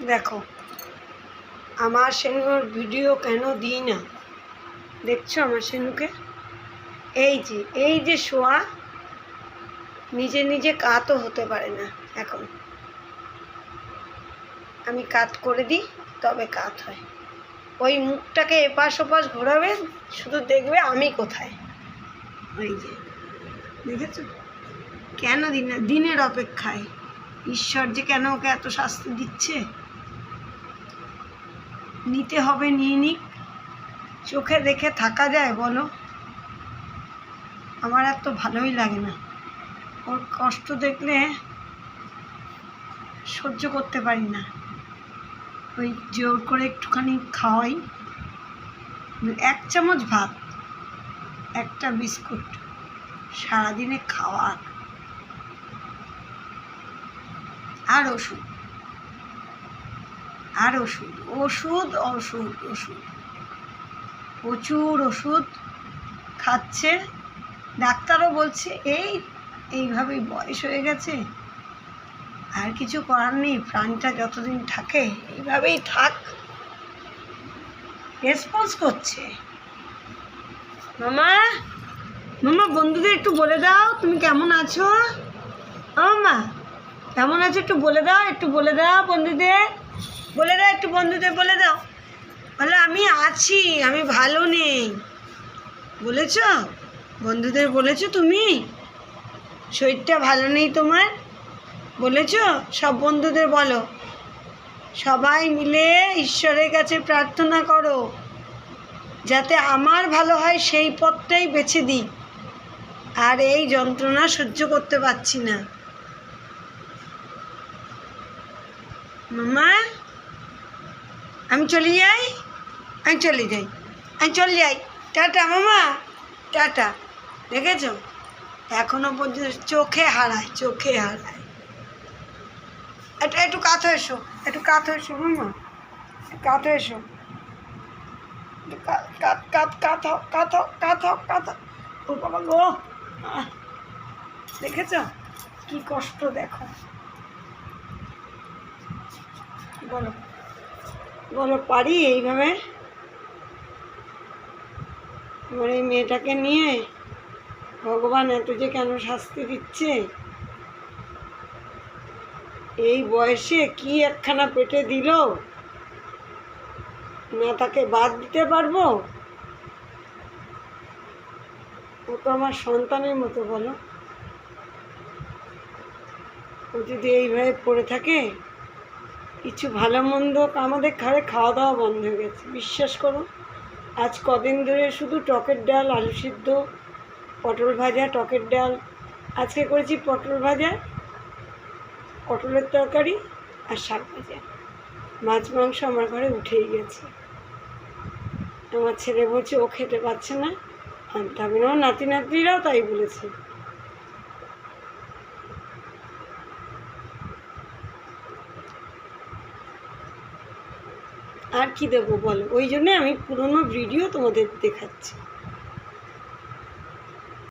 দেখো, আমার সেনুর ভিডিও কেন দিই না? দেখছ আমার সেনুকে? এই যে এই যে শোয়া, নিজে নিজে কাতও হতে পারে না এখন। আমি কাত করে দিই, তবে কাত হয়। ওই মুখটাকে এপাশ ওপাশ ঘোরাবে, শুধু দেখবে আমি কোথায়। ওই যে, দেখেছ? কেন দিন না? দিনের অপেক্ষায়। ঈশ্বর যে কেন ওকে এত শাস্তি দিচ্ছে? নিতে হবে, নিয়ে নিক। চোখে দেখে থাকা যায়, বলো। আমার আর তো ভালোই লাগে না। ওর কষ্ট দেখলে সহ্য করতে পারি না। ওই জোর করে একটুখানি খাওয়াই। এক চামচ ভাত, একটা বিস্কুট, সারাদিনে খাওয়ার আর ওষুধ। আর ওষুধ ওষুধ ওষুধ ওষুধ। প্রচুর ওষুধ খাচ্ছে। ডাক্তারও বলছে, এই, এইভাবেই বয়স হয়ে গেছে। আর কিছু করার নেই, প্রাণটা যতদিন থাকে, এইভাবেই থাক। রেসপন্স করছে। মামা মামা, বন্ধুদের একটু বলে দাও, তুমি কেমন আছো? ও মা কেমন আছো একটু বলে দাও, একটু বলে দাও বন্ধুদের। বলে দাও, একটু বন্ধুদের বলে দাও। বলে, আমি আছি, আমি ভালো নেই। বলেছ? বন্ধুদের বলেছ তুমি? শরীরটা ভালো নেই তোমার? বলেছ? সব বন্ধুদের বলো। সবাই মিলে ঈশ্বরের কাছে প্রার্থনা করো, যাতে আমার ভালো হয় সেই পথটাই বেছে দিই। আর এই যন্ত্রণা সহ্য করতে পারছি না। মামা? আমি চলে যাই? আমি চলে যাই। আমি চলে যাই। টাটা, মামা। টাটা। দেখেছ? এখনও পর্যন্ত চোখে হারায় চোখে হারায়। একটু একটু কাত এসো, একটু কাত এসো, মামা। কাত এসো। কাত কাত কাত কাত কাত দেখেছ? কি কষ্ট দেখো। বলো। বলো, পারি এইভাবে? এবার এই মেয়েটাকে নিয়ে ভগবান এত যে কেন শাস্তি দিচ্ছে? এই বয়সে কি একখানা পেটে দিল? না তাকে বাদ দিতে পারব? ও তো আমার সন্তানের মতো, বলো। ও যদি এইভাবে পড়ে থাকে কিছু ভালো মন্দ আমাদের ঘরে খাওয়া দাওয়া বন্ধ হয়ে গেছে। বিশ্বাস করো, আজ কদিন ধরে শুধু টকের ডাল, আলু সিদ্ধ, পটল ভাজা, টকের ডাল। আজকে করেছি পটল ভাজা, পটলের তরকারি আর শাক ভাজা। মাছ, মাংস আমার ঘরে উঠেই গেছে। আমার ছেলে বলছে, ও খেতে পাচ্ছে না। আনতে হবে না আমার নাতি নাতনিরাও তাই বলেছে। আর কি দেবো বলো? ওই জন্যে আমি পুরোনো ভিডিও তোমাদের দেখাচ্ছি।